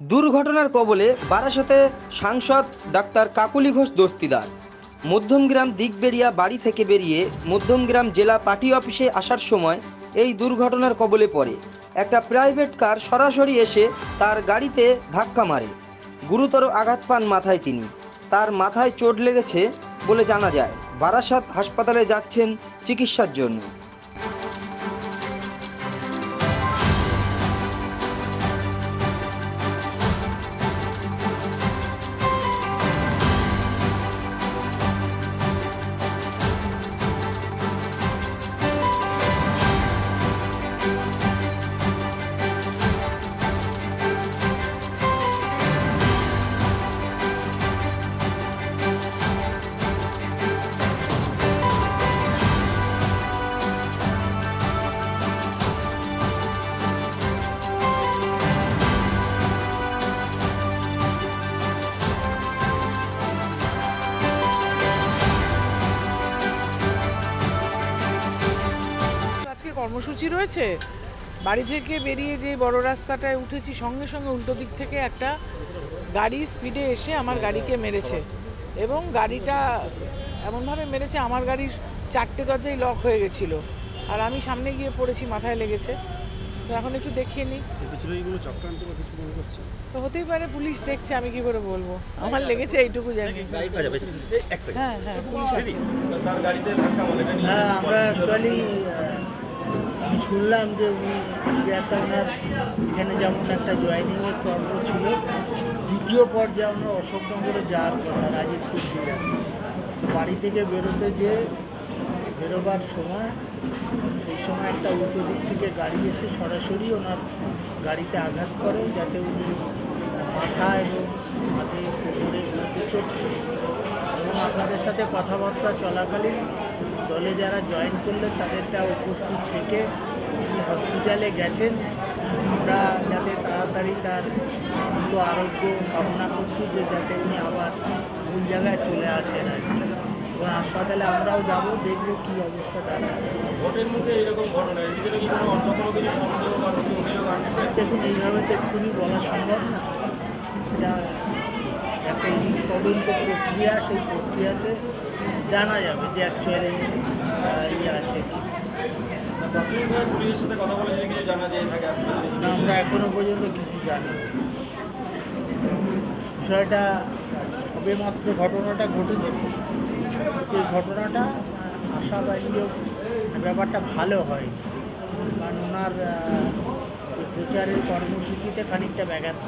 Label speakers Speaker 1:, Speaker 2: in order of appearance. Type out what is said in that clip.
Speaker 1: দুর্ঘটনার কবলে বারাসতে সাংসদ ডাক্তার কাকুলি ঘোষ দস্তিদার। মধ্যমগ্রাম দিকবেরিয়া বাড়ি থেকে বেরিয়ে মধ্যমগ্রাম জেলা পার্টি অফিসে আসার সময় এই দুর্ঘটনার কবলে পড়ে। একটা প্রাইভেট কার সরাসরি এসে তার গাড়িতে ধাক্কা মারে। গুরুতর আঘাত পান মাথায় তিনি। তার মাথায় চোট লেগেছে বলে জানা যায়। বারাসাত হাসপাতালে যাচ্ছেন চিকিৎসার জন্য।
Speaker 2: কর্মসূচি রয়েছে। বাড়ি থেকে বেরিয়ে যে বড় রাস্তাটায় উঠেছি সঙ্গে সঙ্গে উল্টো দিক থেকে একটা গাড়ি স্পিডে এসে আমার গাড়িকে মেরেছে এবং গাড়িটা এমনভাবে মেরেছে আমার গাড়ির চারটে দরজাই লক হয়ে গেছিল। আর আমি সামনে গিয়ে পড়েছি মাথায় লেগেছে। তো এখন একটু দেখিয়ে নিই। তো হতেই পারে পুলিশ দেখছে আমি কি করে বলব? আমার লেগেছে এইটুকু জানি।
Speaker 3: আচ্ছা বেশ। এক সেকেন্ড
Speaker 2: হ্যাঁ হ্যাঁ পুলিশ আছে।
Speaker 4: হ্যাঁ আমরা অ্যাকচুয়ালি আমি শুনলাম যে উনি আজকে একটা ওনার এখানে যেমন একটা জয়েনিংয়ের পর্ব ছিল, দ্বিতীয় পর্যায়ে আমরা অশোকনগরে যাওয়ার কথা, রাজীবপুর জেলার বাড়ি থেকে বেরোতে যে বেরোবার সময়, সেই সময় একটা উল্টো দিক থেকে গাড়ি এসে সরাসরি ওনার গাড়িতে আঘাত করে, যাতে উনি মাথা এবং হাতে কোমরে এগুলোতে চোট আপনাদের সাথে কথাবার্তা চলাকালীন দলে যারা জয়েন করলেন তাদেরটা উপস্থিত থেকে উনি হসপিটালে গেছেন। আমরা যাতে তাড়াতাড়ি তার দ্রুত আরোগ্য কামনা করছি যে যাতে উনি আবার ভুল জায়গায় চলে আসেন আর কি। এবং হাসপাতালে আমরাও যাব দেখব কী অবস্থা দাঁড়ায়
Speaker 5: ভোটের এরকম ঘটনা আনছে
Speaker 4: দেখুন এইভাবে তো এক্ষুনি বলা সম্ভব না। এটা একটা তদন্ত প্রক্রিয়া, সেই প্রক্রিয়াতে জানা যাবে যে অ্যাকচুয়ালি ইয়ে আছে আমরা এখনও পর্যন্ত কিছু জানি। বিষয়টা সবেমাত্র ঘটনাটা ঘটেছে। এই ঘটনাটা আশাবাদীও ব্যাপারটা ভালো হয় কারণ ওনার প্রচারের কর্মসূচিতে খানিকটা ব্যাঘাত।